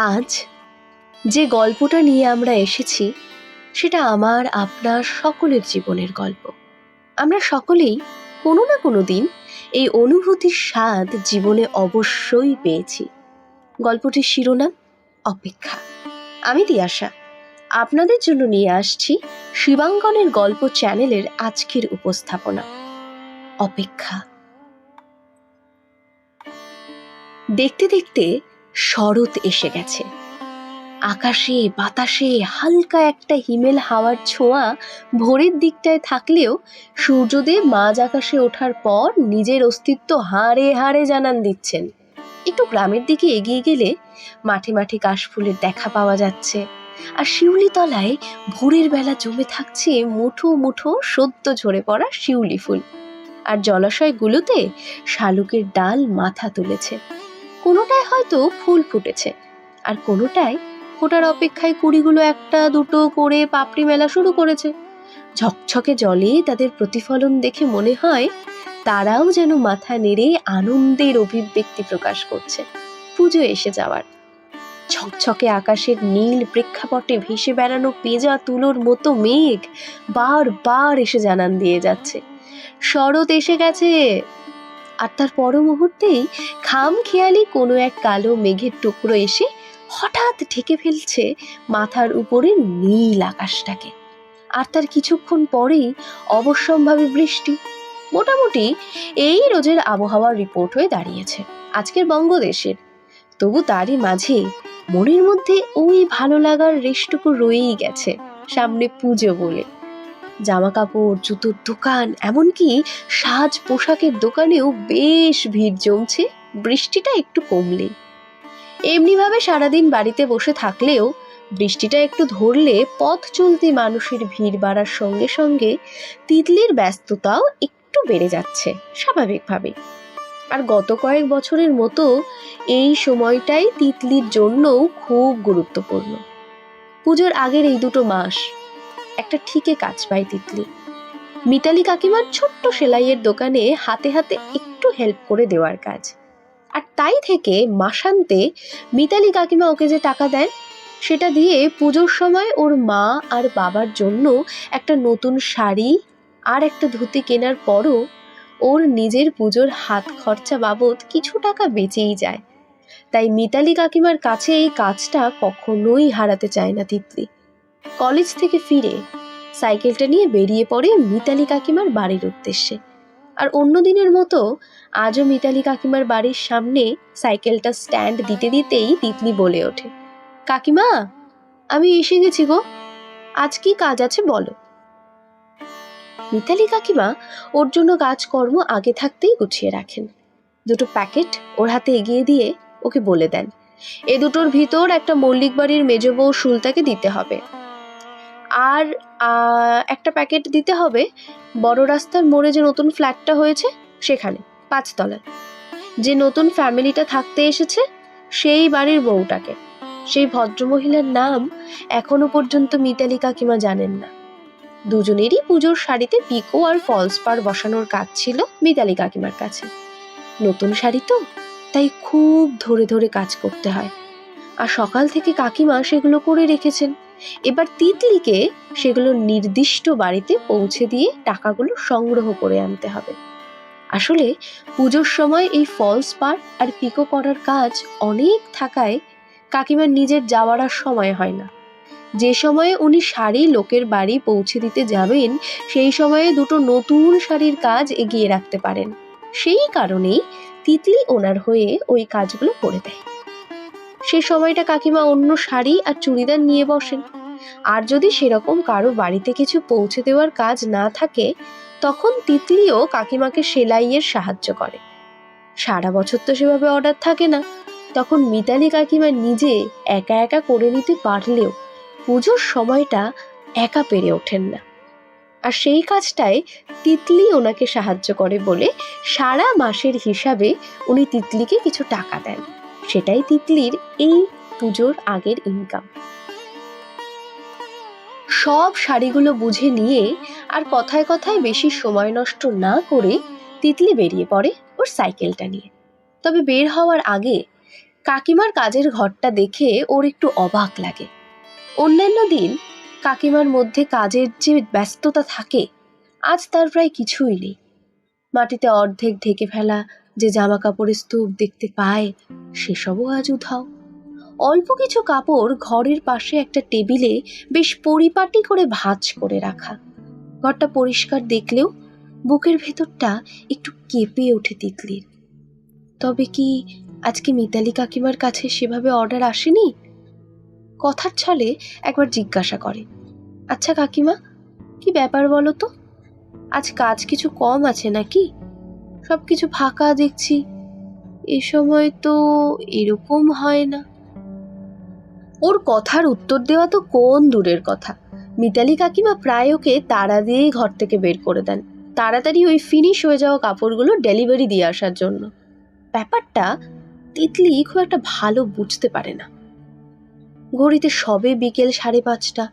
আজ যে গল্পটা নিয়ে আমরা এসেছি, সেটা আমার, আপনার সকলের জীবনের গল্প। আমরা সকলেই কোনো না কোনো দিন এই অনুভূতির স্বাদ জীবনে অবশ্যই পেয়েছি। গল্পটির শিরোনাম, অপেক্ষা। আমি দিয়াশা। আপনাদের জন্য নিয়ে আসছি শিবাঙ্গনের গল্প চ্যানেলের আজকের উপস্থাপনা, অপেক্ষা। দেখতে দেখতে শরৎ এসে গেছে। আকাশে, বাতাসে হালকা একটা হিমেল হাওয়ার ছোঁয়া ভোরের দিকটায় থাকলেও সূর্যদেব মাঝ আকাশে ওঠার পর নিজের অস্তিত্ব হাড়ে হাড়ে জানান দিচ্ছেন। একটু গ্রামের দিকে এগিয়ে গেলে মাঠে মাঠে কাশফুলের দেখা পাওয়া যাচ্ছে। আর শিউলি তলায় ভোরের বেলা জমে থাকছে মুঠো মুঠো সদ্য ঝরে পড়া শিউলি ফুল। আর জলাশয়গুলোতে শালুকের ডাল মাথা তুলেছে। কোনোটায় হয়তো ফুল ফুটেছে। আর কোনোটায় ফোটার অপেক্ষায় কুড়িগুলো একটা দুটো করে পাপড়ি মেলা শুরু করেছে। ঝকঝকে জলে তাদের প্রতিফলন দেখে মনে হয় তারাও যেন মাথা নেড়ে আনন্দের অভিব্যক্তি প্রকাশ করছে। পুজো এসে যাওয়ার। ঝকঝকে আকাশের নীল প্রেক্ষাপটে ভেসে বেড়ানো পেঁজা তুলোর মতো মেঘ বার বার এসে জানান দিয়ে যাচ্ছে। শরৎ এসে গেছে। আর তার পর মুহূর্তেই খাম খেয়ালি কোনো এক কালো মেঘের টুকরো এসে হঠাৎ ঢেকে ফেলছে মাথার উপরে নীল আকাশটাকে। আর তার কিছুক্ষণ পরেই অবশ্যম্ভাবী বৃষ্টি। মোটামুটি এই রোজের আবহাওয়ার রিপোর্ট হয়ে দাঁড়িয়েছে, আজকের বঙ্গদেশের। তবু তারই মাঝে মনের মধ্যে ওই ভালো লাগার রেশটুকু রয়েই গেছে, সামনে পুজো বলে। জামা কাপড় জুতোর দোকান, এমনকি সাজ পোশাকের দোকানেও বেশ ভিড় জমছে। বৃষ্টিটা একটু কমলেই এমনিভাবে সারাদিন বাড়িতে বসে থাকলেও বৃষ্টিটা একটু ধরলে পথ চলতি মানুষের ভিড় বাড়ার সঙ্গে সঙ্গে তিতলির ব্যস্ততাও একটু বেড়ে যাচ্ছে স্বাভাবিকভাবে আর গত কয়েক বছরের মতো এই সময়টাই তিতলির জন্যও খুব গুরুত্বপূর্ণ। পুজোর আগের এই দুটো মাস একটা ঠিকে কাজ পায় তিতলি। মিতালি কাকিমার ছোট্ট সেলাইয়ের দোকানে হাতে হাতে একটু হেল্প করে দেওয়ার কাজ। আর তাই থেকে মাসান্তে মিতালি কাকিমা ওকে যে টাকা দেন, সেটা দিয়ে পুজোর সময় ওর মা আর বাবার জন্য একটা নতুন শাড়ি আর একটা ধুতি কেনার পরও ওর নিজের পুজোর হাত খরচা বাবদ কিছু টাকা বেঁচেই যায়। তাই মিতালি কাকিমার কাছে এই কাজটা কখনোই হারাতে চায় না তিতলি। কলেজ থেকে ফিরে সাইকেলটা নিয়ে বেরিয়ে পড়ে মিতালি কাকিমার বাড়ির উদ্দেশ্যে। আর অন্য দিনের মতো আজও মিতালি কাকিমার বাড়ির সামনে সাইকেলটা স্ট্যান্ড দিতে দিতেই তিতলি বলে ওঠে, কাকিমা, আমি এসে গেছি গো, আজ কি কাজ আছে বলো? মিতালি কাকিমা ওর জন্য কাজকর্ম আগে থাকতেই গুছিয়ে রাখেন। দুটো প্যাকেট ওর হাতে এগিয়ে দিয়ে ওকে বলে দেন, এ দুটোর ভিতর একটা মল্লিক বাড়ির মেজ বউ সুলতাকে দিতে হবে। আর একটা প্যাকেট দিতে হবে। বড় রাস্তার মোড়ে যে নতুন ফ্ল্যাটটা হয়েছে, সেখানে পাঁচতলায় যে নতুন ফ্যামিলিটা থাকতে এসেছে, সেই বাড়ির বউটাকে। সেই ভদ্রমহিলার নাম এখনও পর্যন্ত মিতালি কাকিমা জানেন না। দুজনেরই পুজোর শাড়িতে পিকো আর ফলস পার বসানোর কাজ ছিল মিতালি কাকিমার কাছে। নতুন শাড়ি তো, তাই খুব ধরে ধরে কাজ করতে হয়। আর সকাল থেকে কাকিমা সেগুলো করে রেখেছেন। এবার তিতলিকে সেগুলো নির্দিষ্ট বাড়িতে পৌঁছে দিয়ে টাকাগুলো সংগ্রহ করে আনতে হবে। আসলে পুজোর সময় এই ফলস পার্ট আর পিকো করার কাজ অনেক থাকায় কাকিমার নিজের যাওয়ার আর সময় হয় না। যে সময়ে উনি শাড়ি লোকের বাড়ি পৌঁছে দিতে যাবেন, সেই সময়ে দুটো নতুন শাড়ির কাজ এগিয়ে রাখতে পারেন। সেই কারণেই তিতলি ওনার হয়ে ওই কাজগুলো করে দেয়। সে সময়টা কাকিমা অন্য শাড়ি আর চুড়িদার নিয়ে বসেন। আর যদি সেরকম কারও বাড়িতে কিছু পৌঁছে দেওয়ার কাজ না থাকে, তখন তিতলিও কাকিমাকে সেলাইয়ের সাহায্য করে। সারা বছর তো সেভাবে অর্ডার থাকে না। তখন মিতালি কাকিমা নিজে একা একা করে নিতে পারলেও পুজোর সময়টা একা পেরে ওঠেন না। আর সেই কাজটায় তিতলি ওনাকে সাহায্য করে বলে সারা মাসের হিসাবে উনি তিতলিকে কিছু টাকা দেন। সেটাই তিতলির এই পুজোর আগের ইনকাম সব শাড়িগুলো বুঝে নিয়ে আর কথায় কথায় বেশি সময় নষ্ট না করে তিতলি বেরিয়ে পড়ে ওর সাইকেলটা নিয়ে। তবে বের হওয়ার আগে কাকিমার কাজের ঘরটা দেখে ওর একটু অবাক লাগে। অন্যান্য দিন কাকিমার মধ্যে কাজের যে ব্যস্ততা থাকে, আজ তার প্রায় কিছুই নেই। মাটিতে অর্ধেক ঢেকে ফেলা যে জামা কাপড়ের স্তূপ দেখতে পায়, সেসবও আজ উধাও। অল্প কিছু কাপড় ঘরের পাশে একটা টেবিলে বেশ পরিপাটি করে ভাঁজ করে রাখা। ঘরটা পরিষ্কার দেখলেও বুকের ভেতরটা একটু কেঁপে ওঠে তিতলির। তবে কি আজকে মিতালি কাকিমার কাছে সেভাবে অর্ডার আসেনি? কথার ছলে একবার জিজ্ঞাসা করে আচ্ছা কাকিমা, কি ব্যাপার বলো তো? আজ কাজ কিছু কম আছে নাকি? সব কিছু ফাঁকা দেখছি। এ সময় তো এরকম হয় না। ওর কথার উত্তর দেওয়া তো কোন দূরের কথা। মিতালি কাকিমা প্রায় ওকে তাড়া দিয়েই ঘর থেকে বের করে দেন। তাড়াতাড়ি ওই ফিনিশ হয়ে যাওয়া কাপড়গুলো ডেলিভারি দিয়ে আসার জন্য। ব্যাপারটা তিতলি খুব একটা ভালো বুঝতে পারে না। ঘড়িতে সবে বিকেল সাড়ে পাঁচটা।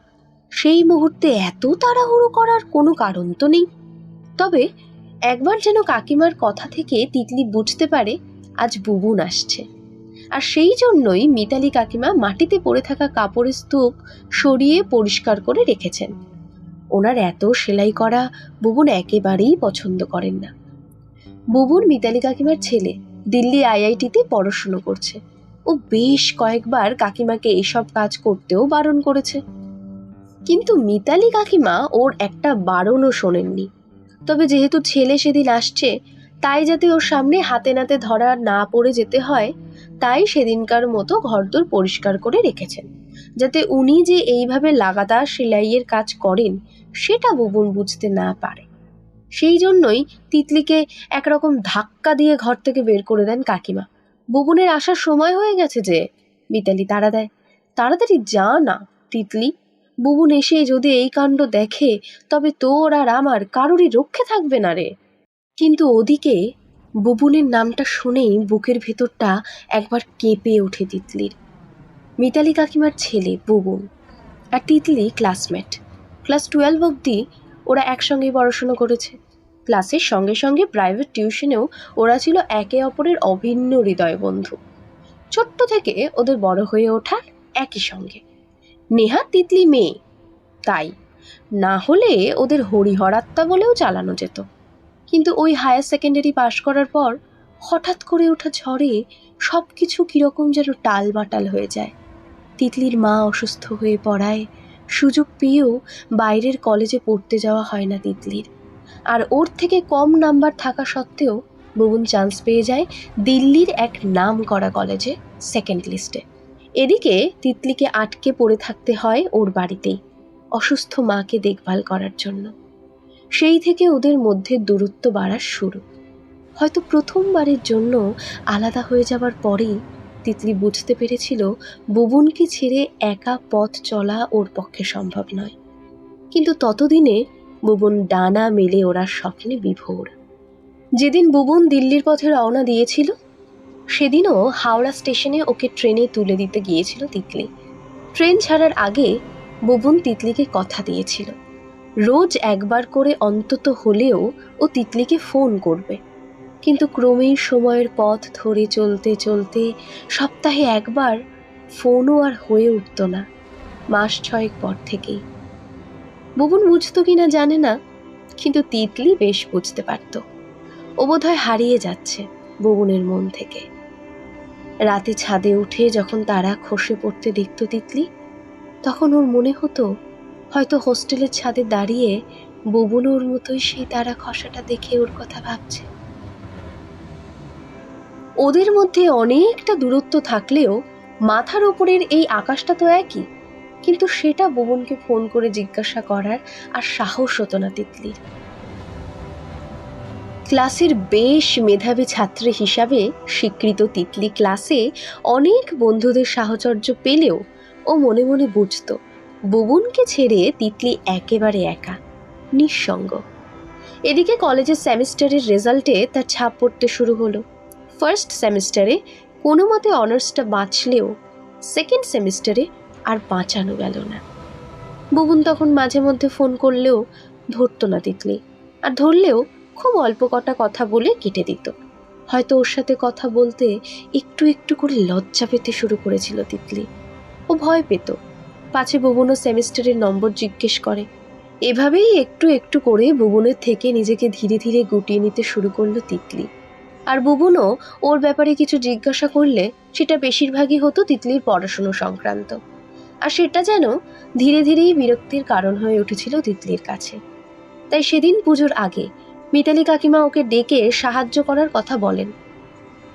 সেই মুহূর্তে এত তাড়াহুড়ো করার কোনো কারণ তো নেই। তবে একবার যেন কাকিমার কথা থেকে তিতলি বুঝতে পারে, আজ বুবুন আসছে। আর সেই জন্যই মিতালি কাকিমা মাটিতে পড়ে থাকা কাপড়ের স্তূপ সরিয়ে পরিষ্কার করে রেখেছেন। ওনার এত সেলাই করা বুবুন একেবারেই পছন্দ করেন না। বুবুন মিতালি কাকিমার ছেলে, দিল্লি আইআইটিতে পড়াশুনো করছে। ও বেশ কয়েকবার কাকিমাকে এইসব কাজ করতেও বারণ করেছে। কিন্তু মিতালি কাকিমা ওর একটা বারণও শোনেননি। তবে যেহেতু ছেলে সেদিন আসছে, তাই যাতে ওর সামনে হাতে নাতে ধরা না পড়ে যেতে হয় তাই সেদিনকার মতো ঘরদোর পরিষ্কার করে রেখেছেন। যাতে উনি যে এইভাবে লাগাতার সেলাইয়ের কাজ করেন, সেটা বুবুন বুঝতে না পারে। সেই জন্যই তিতলিকে একরকম ধাক্কা দিয়ে ঘর থেকে বের করে দেন কাকিমা। বুবুনের আসার সময় হয়ে গেছে যে, মিতালি তাড়া দেয় তাড়াতাড়ি যা না, তিতলি। বুবুন এসে যদি এই কাণ্ড দেখে, তবে তোর আর আমার কারোরই রক্ষে থাকবে না রে। কিন্তু ওদিকে বুবুনের নামটা শুনেই বুকের ভেতরটা একবার কেঁপে ওঠে তিতলির। মিতালি কাকিমার ছেলে বুবুন আর তিতলি ক্লাসমেট ক্লাস টুয়েলভ অবধি ওরা একসঙ্গেই পড়াশুনো করেছে। ক্লাসের সঙ্গে সঙ্গে প্রাইভেট টিউশনেও ওরা ছিল একে অপরের অভিন্ন হৃদয় বন্ধু ছোট্ট থেকে ওদের বড় হয়ে ওঠার একই সঙ্গে। নেহা তিতলি মেয়ে। তাই না হলে ওদের হরিহরাত্মা বলেও চালানো যেত। কিন্তু ওই হায়ার সেকেন্ডারি পাশ করার পর হঠাৎ করে ওঠা ঝড়ে সব কিছু কীরকম যেন টাল বাটাল হয়ে যায়। তিতলির মা অসুস্থ হয়ে পড়ায়, সুযোগ পেয়েও বাইরের কলেজে পড়তে যাওয়া হয় না তিতলির। আর ওর থেকে কম নাম্বার থাকা সত্ত্বেও বুবুন চান্স পেয়ে যায় দিল্লির এক নাম করা কলেজে সেকেন্ড লিস্টে এদিকে তিতলিকে আটকে পড়ে থাকতে হয় ওর বাড়িতেই, অসুস্থ মাকে দেখভাল করার জন্য। সেই থেকে ওদের মধ্যে দূরত্ব বাড়ার শুরু। হয়তো প্রথমবারের জন্য আলাদা হয়ে যাবার পরেই তিতলি বুঝতে পেরেছিল বুবুনকে ছেড়ে একা পথ চলা ওর পক্ষে সম্ভব নয়। কিন্তু ততদিনে বুবুন ডানা মেলে ওরা স্বপ্নে বিভোর। যেদিন বুবুন দিল্লির পথে রওনা দিয়েছিল, সেদিনও হাওড়া স্টেশনে ওকে ট্রেনে তুলে দিতে গিয়েছিল তিতলি। ট্রেন ছাড়ার আগে বুবুন তিতলিকে কথা দিয়েছিল। রোজ একবার করে অন্তত হলেও ও তিতলিকে ফোন করবে। কিন্তু ক্রমেই সময়ের পথ ধরে চলতে চলতে সপ্তাহে একবার ফোনও আর হয়ে উঠত না, মাস ছয়েক পর থেকেই। বুবুন বুঝতো কিনা জানে না, কিন্তু তিতলি বেশ বুঝতে পারত। ও বোধহয় হারিয়ে যাচ্ছে বুবুনের মন থেকে। রাতে ছাদে উঠে যখন তারা খসে পড়তে দেখত তিতলি, তখন ওর মনে হতো হয়তো হোস্টেলের ছাদে দাঁড়িয়ে বুবুন ওর মতোই সেই তারা খসাটা দেখে ওর কথা ভাবছে। ওদের মধ্যে অনেকটা দূরত্ব থাকলেও মাথার ওপরের এই আকাশটা তো একই, কিন্তু সেটা বুবনকে ফোন করে জিজ্ঞাসা করার আর সাহস হতো না তিতলির। ক্লাসের বেশ মেধাবী ছাত্রী হিসাবে স্বীকৃত তিতলি ক্লাসে অনেক বন্ধুদের সাহচর্য পেলেও ও মনে মনে বুঝতো বুবুনকে ছেড়ে তিতলি একেবারে একা, নিঃসঙ্গ। এদিকে কলেজের সেমিস্টারের রেজাল্টে তার ছাপ পড়তে শুরু হলো। ফার্স্ট সেমিস্টারে কোনো মতে অনার্সটা বাঁচলেও সেকেন্ড সেমিস্টারে আর বাঁচানো গেল না। বুবুন তখন মাঝে মধ্যে ফোন করলেও ধরতো না তিতলি, আর ধরলেও খুব অল্প কটা কথা বলে কেটে দিত। হয়তো ওর সাথে কথা বলতে একটু একটু করে লজ্জা পেতে শুরু করেছিল তিতলি। ও ভয় পেত পাছে বুবনও সেমিস্টারের নম্বর জিজ্ঞেস করে। এভাবেই একটু একটু করে বুবনের থেকে নিজেকে ধীরে ধীরে গুটিয়ে নিতে শুরু করল তিতলি। আর বুবনও ওর ব্যাপারে কিছু জিজ্ঞাসা করলে সেটা বেশিরভাগই হতো তিতলির পড়াশুনো সংক্রান্ত। আর সেটা যেন ধীরে ধীরেই বিরক্তির কারণ হয়ে উঠেছিল তিতলির কাছে। তাই সেদিন পুজোর আগে মিতালি কাকিমা ওকে ডেকে সাহায্য করার কথা বলেন।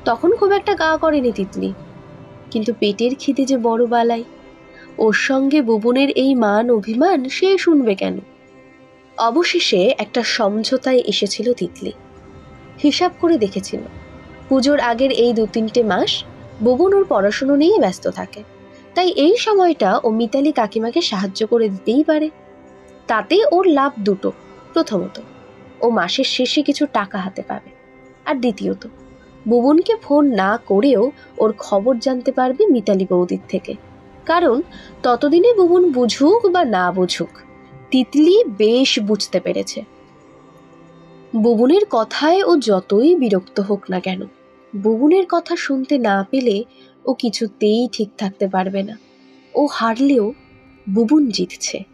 তখন খুব একটা গা করেনি তিতলি। কিন্তু পেটের খিদে যে বড় বালাই। ওর সঙ্গে বুবনের এই মান অভিমান সে শুনবে কেন? অবশেষে একটা সমঝোতায় এসেছিল তিতলি। হিসাব করে দেখেছিল। পুজোর আগের এই দু তিনটে মাস বুবন ওর পড়াশুনো নিয়ে ব্যস্ত থাকে। তাই এই সময়টা ও মিতালি কাকিমাকে সাহায্য করে দিতেই পারে। তাতে ওর লাভ দুটো। প্রথমত, ও মাসের শেষে কিছু টাকা হাতে পাবে। আর দ্বিতীয়ত, বুবনকে ফোন না করেও ওর খবর জানতে পারবে মিতালি বৌদির থেকে। কারণ ততদিনে বুবুন বুঝুক বা না বুঝুক, তিতলি বেশ বুঝতে পেরেছে। বুবুনের কথায় ও যতই বিরক্ত হোক না কেন, বুবনের কথা শুনতে না পেলে ও কিছুতেই ঠিক থাকতে পারবে না। ও হারলেও বুবুন জিতছে।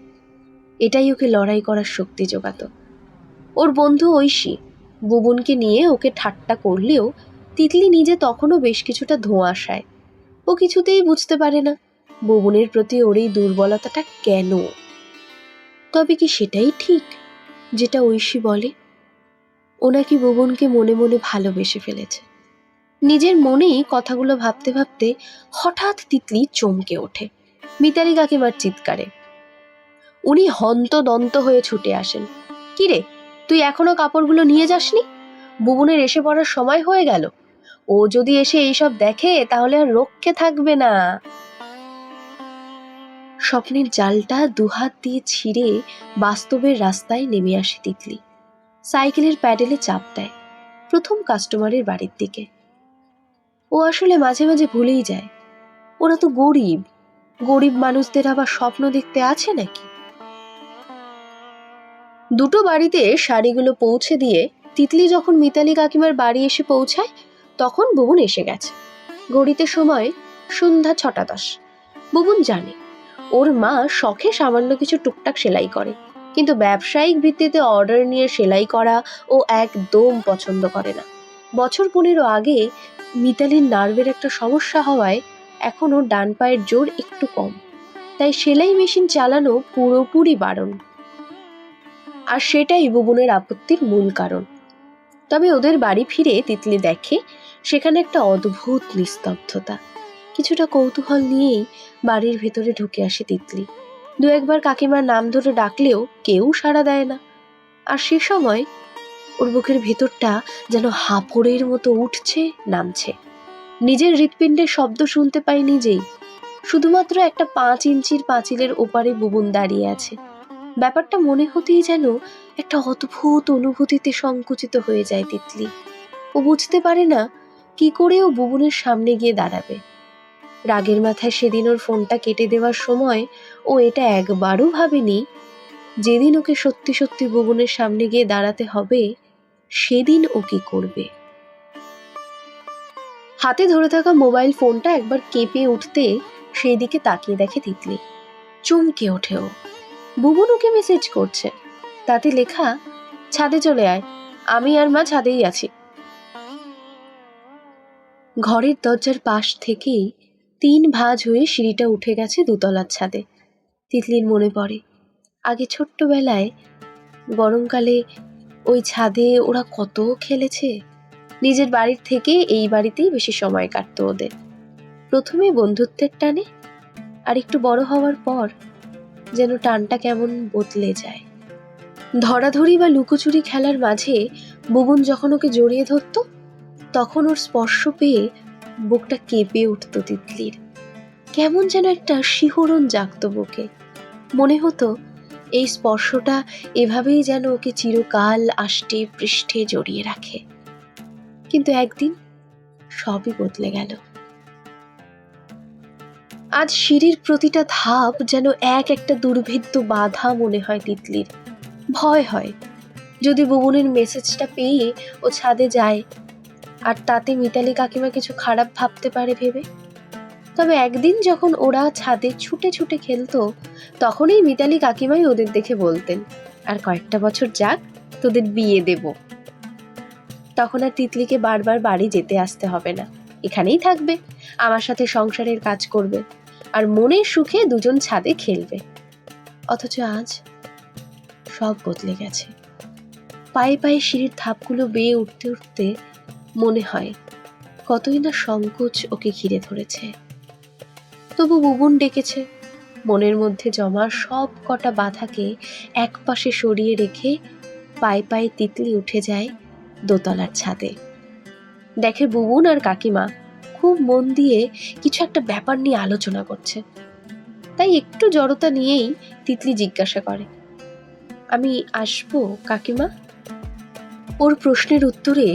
এটাই ওকে লড়াই করার শক্তি যোগাতো ওর বন্ধু ঐশী বুবুনকে নিয়ে ওকে ঠাট্টা করলেও তিতলি নিজে তখনও বেশ কিছুটা ধোঁয়াশায় ও কিছুতেই বুঝতে পারে না বুবুনের প্রতি ওর এই দুর্বলতাটা কেন? তবে কি সেটাই ঠিক? যেটা ঐশী বলে। ও নাকি বুবনকে মনে মনে ভালোবেসে ফেলেছে। নিজের মনেই কথাগুলো ভাবতে ভাবতে হঠাৎ তিতলি চমকে ওঠে। মিতালি কাকিমার চিৎকারে। উনি হন্তদন্ত হয়ে ছুটে আসেন। কিরে তুই এখনও কাপড়গুলো নিয়ে যাসনি? বুবনের এসে পড়ার সময় হয়ে গেল। ও যদি এসে এইসব দেখে তাহলে আর রক্ষে থাকবে না। স্বপ্নের জালটা দুহাত দিয়ে ছিঁড়ে বাস্তবের রাস্তায় নেমে আসে তিতলি। সাইকেলের প্যাডেলে চাপ দেয়, প্রথম কাস্টমারের বাড়ির দিকে। ও আসলে মাঝে মাঝে ভুলেই যায়। ওরা তো গরিব। গরিব মানুষদের আবার স্বপ্ন দেখতে আছে নাকি? দুটো বাড়িতে শাড়িগুলো পৌঁছে দিয়ে তিতলি যখন মিতালি কাকিমার বাড়ি এসে পৌঁছায়, তখন বুবন এসে গেছে। ঘড়িতে সময় সন্ধ্যা ছটা দশ। বুবন জানে ওর মা শখে সামান্য কিছু টুকটাক সেলাই করে। কিন্তু ব্যবসায়িক ভিত্তিতে অর্ডার নিয়ে সেলাই করা ও একদম পছন্দ করে না। বছর পনেরো আগে মিতালির নার্ভের একটা সমস্যা হওয়ায় এখন ওর ডান পায়ের জোর একটু কম। তাই সেলাই মেশিন চালানো পুরোপুরি বারণ। আর সেটাই বুবনের আপত্তির মূল কারণ। তবে ওদের বাড়ি ফিরে তিতলি দেখে সেখানে একটা অদ্ভুত নিস্তব্ধতা। কিছুটা কৌতূহল নিয়েই বাড়ির ভেতরে ঢুকে আসে তিতলি। দু একবার কাকিমার নাম ধরে ডাকলেও কেউ সাড়া দেয় না। আর সে সময় ওর বুকের ভেতরটা যেন হাঁপড়ের মতো উঠছে, নামছে। নিজের হৃৎপিণ্ডের শব্দ শুনতে পাই নিজেই। শুধুমাত্র একটা পাঁচ ইঞ্চির পাঁচিলের ওপারে বুবুন দাঁড়িয়ে আছে। ব্যাপারটা মনে হতেই যেন একটা অদ্ভুত অনুভূতিতে সংকুচিত হয়ে যায় তিতলি। ও বুঝতে পারে না কি করে ও বুবুনের সামনে গিয়ে দাঁড়াবে। রাগের মাথায় সেদিন ওর ফোনটা কেটে দেওয়ার সময় ও এটা একবারও ভাবেনি। যেদিন ওকে সত্যি সত্যি বুবনের সামনে গিয়ে দাঁড়াতে হবে, সেদিন ও কি করবে? হাতে ধরে থাকা মোবাইল ফোনটা একবার কেঁপে উঠতে সেই দিকে তাকিয়ে দেখে তিতলি। চমকে ওঠে ও। বুবন ওকে মেসেজ করছে। তাতে লেখা, ছাদে চলে আয়। আমি আর মা ছাদেই আছি। ঘরের দরজার পাশ থেকেই তিন ভাঁজ হয়ে সিঁড়িটা উঠে গেছে দুতলার ছাদে। তিতলির মনে পড়ে, আগে ছোট্টবেলায়, গরমকালে ওই ছাদে ওরা কত খেলেছে? নিজের বাড়ির থেকে এই বাড়িতেই বেশি সময় কাটতো ওদের। প্রথমে বন্ধুত্বের টানে, আর একটু বড় হওয়ার পর যেন টানটা কেমন বদলে যায়। ধরাধরি বা লুকোচুরি খেলার মাঝে বুবন যখন ওকে জড়িয়ে ধরত, তখন ওর স্পর্শ পেয়ে বুকটা কেঁপে উঠত তিতলির। কেমন যেন একটা শিহরণ জাগত বুকে। মনে হতো, এই স্পর্শটা এভাবেই যেন ওকে চিরকাল আষ্টে পৃষ্ঠে জড়িয়ে রাখে। কিন্তু একদিন সবই বদলে গেল। আজ সিঁড়ির প্রতিটা ধাপ যেন এক একটা দুর্ভেদ্য বাধা মনে হয় তিতলির। ভয় হয়। যদি বুবনের মেসেজটা পেয়ে ও ছাদে যায় আর তাতে মিতালি কাকিমা কিছু খারাপ ভাবতে পারে ভেবে? তবে একদিন যখন ওরা ছাদে ছুটে ছুটে খেলতো, তখনই মিতালি কাকিমাই ওদের দেখে বলতেন, আর কয়েকটা বছর যাক, তোদের বিয়ে দেব। তখন আর তিতলিকে বারবার বাড়ি যেতে আসতে হবে না। এখানেই থাকবে, আমার সাথে সংসারের কাজ করবে, আর মনের সুখে দুজন ছাদে খেলবে। অথচ আজ সব বদলে গেছে। পায়ে পায়ে সিঁড়ির ধাপগুলো বেয়ে উঠতে উঠতে মনে হয়, কতই না সংকোচ ওকে ঘিরে ধরেছে। তবু বুবুন ডেকেছে। মনের মধ্যে জমা সব কটা বাধাকে এক পাশে সরিয়ে রেখে পায়ে পায়ে তিতলি উঠে যায় দোতলার ছাদে। দেখে বুবুন আর কাকিমা খুব মন দিয়ে কিছু একটা ব্যাপার নিয়ে আলোচনা করছে। তাই একটু জড়তা নিয়েই তিতলি জিজ্ঞাসা করে, আমি আসব, কাকিমা? ওর প্রশ্নের উত্তরে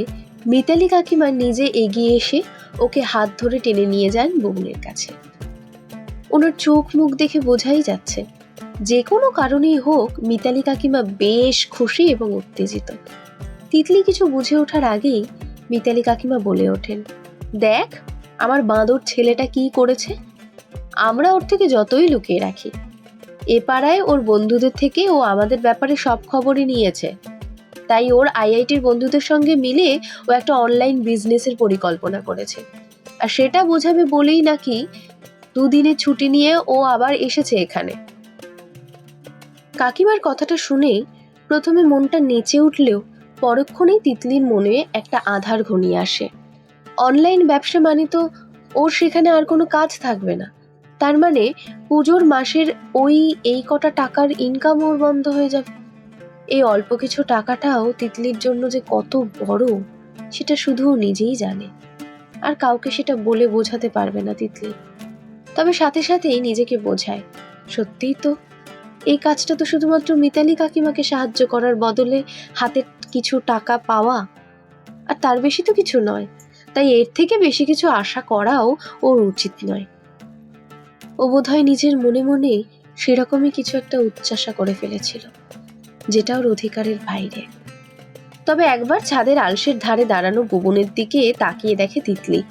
মিতালি কাকিমা নিজে এগিয়ে এসে ওকে হাত ধরে টেনে নিয়ে যান বুবুনের কাছে। ওনার চোখ মুখ দেখে বোঝাই যাচ্ছে, যে কোনো কারণেই হোক মিতালি কাকিমা বেশ খুশি এবং উত্তেজিত। তিতলি কিছু বুঝে ওঠার আগেই মিতালি কাকিমা বলে ওঠেন, দেখ, আমার বাঁদর ছেলেটা কি করেছে? আমরা ওর থেকে যতই লুকিয়ে রাখি। এ পাড়ায় ওর বন্ধুদের থেকে ও আমাদের ব্যাপারে সব খবরই নিয়েছে। তাই ওর আইআইটির বন্ধুদের সঙ্গে মিলে ও একটা অনলাইন বিজনেসের পরিকল্পনা করেছে। আর সেটা বোঝাবে বলেই নাকি দুদিনের ছুটি নিয়ে ও আবার এসেছে এখানে। কাকিমার কথাটা শুনে প্রথমে মনটা নেচে উঠলেও পরক্ষণেই তিতলির মনে একটা আধার ঘনিয়ে আসে। অনলাইন ব্যবসা মানে তো ওর সেখানে আর কোনো কাজ থাকবে না। তার মানে পুজোর মাসের ওই এই কটা টাকার ইনকাম ওর বন্ধ হয়ে যাবে। এই অল্প কিছু টাকাটাও তিতলির জন্য যে কত বড়, সেটা শুধু নিজেই জানে। আর কাউকে সেটা বলে বোঝাতে পারবে না তিতলি। তবে সাথে সাথেই নিজেকে বোঝায়। সত্যিই তো, এই কাজটা তো শুধুমাত্র মিতালি কাকিমাকে সাহায্য করার বদলে হাতে কিছু টাকা পাওয়া। আর তার বেশি তো কিছু নয়, তাই এর থেকে বেশি কিছু আশা করাও ওর উচিত নয়। ও বোধহয় নিজের মনে মনে সেরকমই কিছু একটা উচ্চাসা করে ফেলেছিল। যেটা ওর অধিকারের বাইরে। তবে একবার ছাদের আলসের ধারে দাঁড়ানো বুবনের দিকে তাকিয়ে দেখে তিতলি।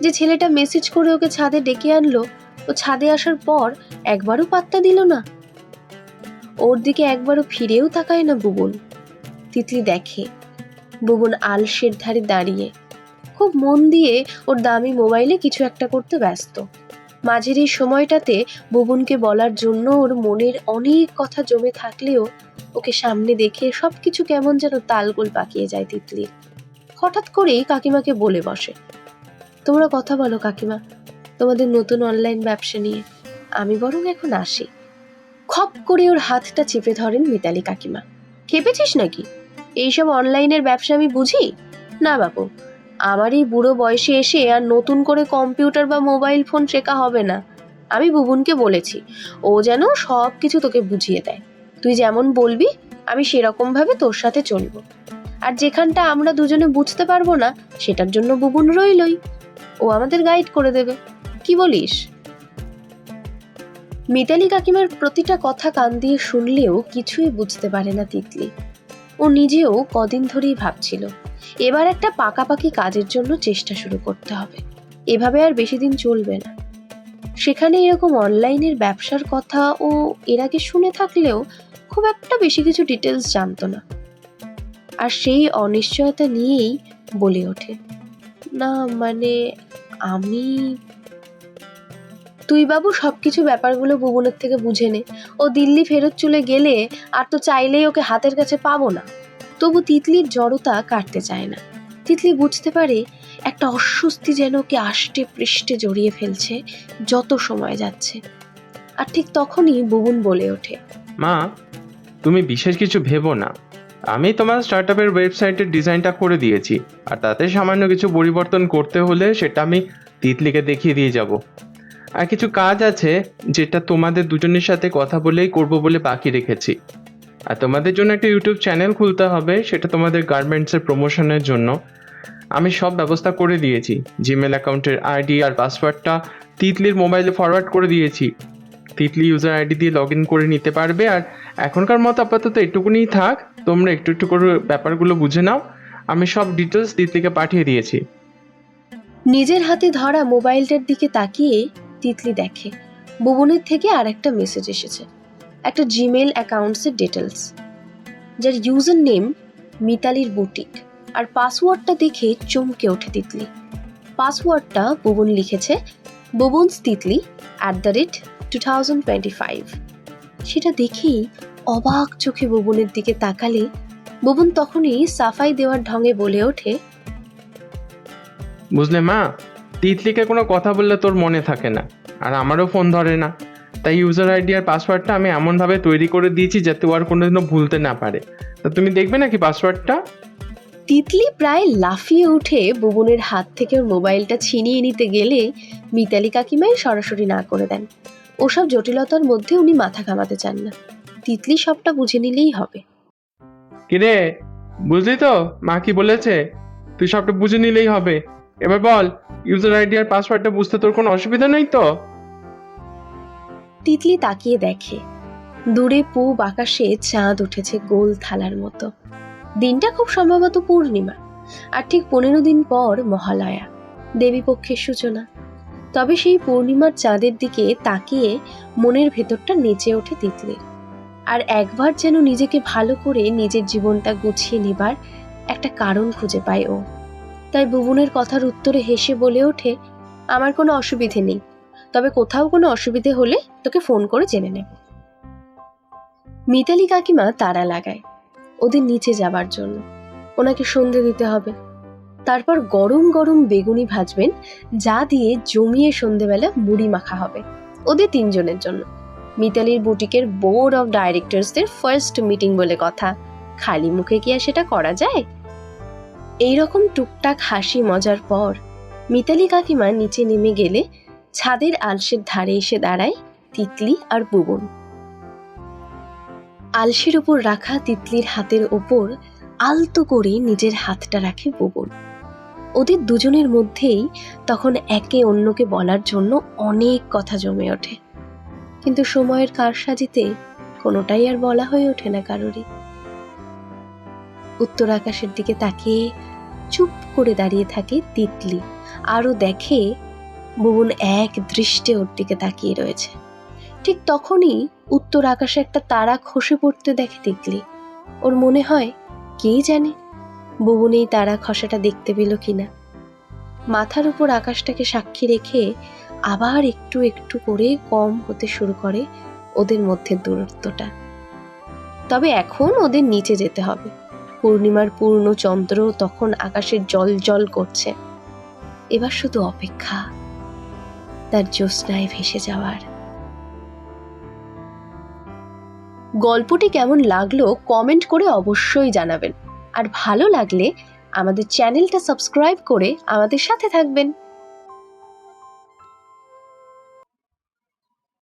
যে ছেলেটা মেসেজ করে ওকে ছাদে ডেকে আনলো, ও ছাদে আসার পর একবারও পাত্তা দিল না। ওর দিকে একবারও ফিরেও তাকায় না বুবন। তিতলি দেখে। বুবন আলসের ধারে দাঁড়িয়ে খুব মন দিয়ে ওর দামি মোবাইলে কিছু একটা করতে ব্যস্ত। মাঝের এই সময়টাতে বুবনকে বলার জন্য ওর মনের অনেক কথা জমে থাকলেও ওকে সামনে দেখে সবকিছু কেমন যেন তালগোল পাকিয়ে যায় তিতলির হঠাৎ করেই কাকিমাকে বলে বসে, তোমরা কথা বলো কাকিমা, তোমাদের নতুন অনলাইন ব্যবসা নিয়ে। আমি বরং এখন আসি। খপ করে ওর হাতটা চেপে ধরেন মিতালি কাকিমা। খেপেছিস নাকি? এইসব অনলাইনের ব্যবসা আমি বুঝি? না বাপু আমার এই বুড়ো বয়সে এসে আর নতুন করে কম্পিউটার বা মোবাইল ফোন শেখা হবে না। আমি বুবুনকে বলেছি, ও যেন সব কিছু তোকে বুঝিয়ে দেয়। তুই যেমন বলবি, আমি সেরকমভাবে তোর সাথে চলবো। আর যেখানটা আমরা দুজনে বুঝতে পারব না, সেটার জন্য বুবুন রইলই। ও আমাদের গাইড করে দেবে। কি বলিস? মিতালি কাকিমার প্রতিটা কথা কান দিয়ে শুনলেও কিছুই বুঝতে পারে না তিতলি। ও নিজেও কদিন ধরেই ভাবছিল এবার একটা পাকাপাকি কাজের জন্য চেষ্টা শুরু করতে হবে। এভাবে আর বেশি দিন চলবে না। সেখানে এরকম অনলাইনের ব্যবসার কথা ও এর আগে শুনে থাকলেও খুব একটা বেশি কিছু ডিটেলস জানতো না। আর সেই অনিশ্চয়তা নিয়েই বলে ওঠে, না মানে আমি তুই বাবু সবকিছু ব্যাপারগুলো বুবনের থেকে বুঝে নে। ও দিল্লি ফেরত চলে গেলে আর তো চাইলেই ওকে হাতের কাছে পাবো না। তবু তিতলির জড়তা কাটতে চায় না। তিতলি বুঝতে পারে একটা অস্বস্তি যেন কে আষ্টে পৃষ্ঠে জড়িয়ে ফেলছে, যত সময় যাচ্ছে। আর ঠিক তখনই বুবুন বলে ওঠে, মা, তুমি বিশেষ কিছু ভেবো না। আমি তোমার স্টার্ট আপের ওয়েবসাইটের ডিজাইনটা করে দিয়েছি, আর তাতে সামান্য কিছু পরিবর্তন করতে হলে সেটা আমি তিতলিকে দেখিয়ে দিয়ে যাব। আর কিছু কাজ আছে, যেটা তোমাদের দুজনের সাথে কথা বলেই করব বলে বাকি রেখেছি। আর তোমাদের জন্য একটা ইউটিউব চ্যানেল খুলতে হবে, সেটা তোমাদের গার্মেন্টসের প্রমোশনের জন্য। আমি সব ব্যবস্থা করে দিয়েছি জিমেল অ্যাকাউন্টের আইডি আর পাসওয়ার্ডটা, তিতলির মোবাইলে ফরওয়ার্ড করে দিয়েছি। তিতলি ইউজার আইডি দিয়ে লগ ইন করে নিতে পারবে, আর এখনকার মতো আপাতত এটুকুনি থাক, তোমরা একটু একটু করে ব্যাপারগুলো বুঝে নাও। আমি সব ডিটেলস তিতলিকে পাঠিয়ে দিয়েছি। নিজের হাতে ধরা মোবাইলটার দিকে তাকিয়ে তিতলি দেখে। ভুবনের থেকে আর একটা মেসেজ এসেছে। একটা জিমেল অ্যাকাউন্টসের ডিটেলস যার ইউজার নেম মিতালির বুটিক আর পাসওয়ার্ডটা দেখে চমকে ওঠে তিতলি। পাসওয়ার্ডটা ভুবন লিখেছে Bhuban Titli at the rate two thousand twenty five সেটা দেখেই অবাক চোখে ভুবনের দিকে তাকালে ভুবন তখনই সাফাই দেওয়ার ঢঙে বলে ওঠে, বুঝলে মা, তিতলিকে কোনো কথা বললে তোর মনে থাকে না, আর আমারও ফোন ধরে না। তাই ইউজার আইডি আর পাসওয়ার্ডটা আমি এমনভাবে তৈরি করে দিয়েছি যাতে ও আর কোনোদিনও ভুলতে না পারে। তা তুমি দেখবে নাকি পাসওয়ার্ডটা তিতলি প্রায় লাফিয়ে উঠে বুবনের হাত থেকে মোবাইলটা ছিনিয়ে নিতে গেলে মিতালি কাকিমাই সরাসরি না করে দেন। ওসব জটিলতার মধ্যে উনি মাথা ঘামাতে চান না। তিতলি সবটা বুঝে নিলেই হবে। কিরে বুঝলি তো? মা কি বলেছে? তুই সবটা বুঝে নিলেই হবে। এবার বল ইউজার আইডি আর পাসওয়ার্ডটা বুঝতে তোর কোনো অসুবিধা নেই তো? তিতলি তাকিয়ে দেখে। দূরে পূব আকাশে চাঁদ উঠেছে গোল থালার মতো। দিনটা খুব সম্ভবত পূর্ণিমা, আর ঠিক পনেরো দিন পর মহালয়া, দেবীপক্ষের সূচনা। তবে সেই পূর্ণিমার চাঁদের দিকে তাকিয়ে মনের ভেতরটা নেচে ওঠে তিতলির। আর একবার যেন নিজেকে ভালো করে নিজের জীবনটা গুছিয়ে নেবার একটা কারণ খুঁজে পায় ও। তাই বুবনের কথার উত্তরে হেসে বলে ওঠে, আমার কোনো অসুবিধে নেই। তবে কোথাও কোনো অসুবিধে হলে তোকে ফোন করে জেনে নেব মিতালি কাকিমা তারা লাগায় ওদের নিচে যাবার জন্য। ওনাকে সন্ধে দিতে হবে। তারপর গরম গরম বেগুনি ভাজবেন, যা দিয়ে জমিয়ে সন্ধেবেলা মুড়ি মাখা হবে ওদের তিনজনের জন্য। মিতালির বুটিকের বোর্ড অফ ডাইরেক্টরসদের ফার্স্ট মিটিং বলে কথা। খালি মুখে কি আর সেটা করা যায়? এইরকম টুকটাক হাসি মজার পর মিতালি কাকিমা নিচে নেমে গেলে ছাদের আলসের ধারে এসে দাঁড়ায় তিতলি আর বুবন। আলসের ওপর রাখা তিতলির হাতের ওপর আলতো করে নিজের হাতটা রাখে বুবন। ওদের দুজনের মধ্যেই তখন একে অন্যকে বলার জন্য অনেক কথা জমে ওঠে। কিন্তু সময়ের কারসাজিতে কোনোটাই আর বলা হয়ে ওঠে না কারোরই। উত্তর আকাশের দিকে তাকিয়ে চুপ করে দাঁড়িয়ে থাকে তিতলি। আরও দেখে ভুবন এক দৃষ্টে ওর দিকে তাকিয়ে রয়েছে। ঠিক তখনই উত্তর আকাশে একটা তারা খসে পড়তে দেখে তিতলি। ওর মনে হয়, কে জানে? ভুবন এই তারা খসাটা দেখতে পেল কিনা। মাথার উপর আকাশটাকে সাক্ষী রেখে আবার একটু একটু করে কম হতে শুরু করে ওদের মধ্যে দূরত্বটা। তবে এখন ওদের নিচে যেতে হবে। পূর্ণিমার পূর্ণ চন্দ্র তখন আকাশের জল জল করছে। এবার শুধু অপেক্ষা। তার জ্যোৎস্নায় ভেসে যাওয়ার। গল্পটি কেমন লাগল কমেন্ট করে অবশ্যই জানাবেন। আর ভালো লাগলে আমাদের চ্যানেলটা সাবস্ক্রাইব করে আমাদের সাথে থাকবেন।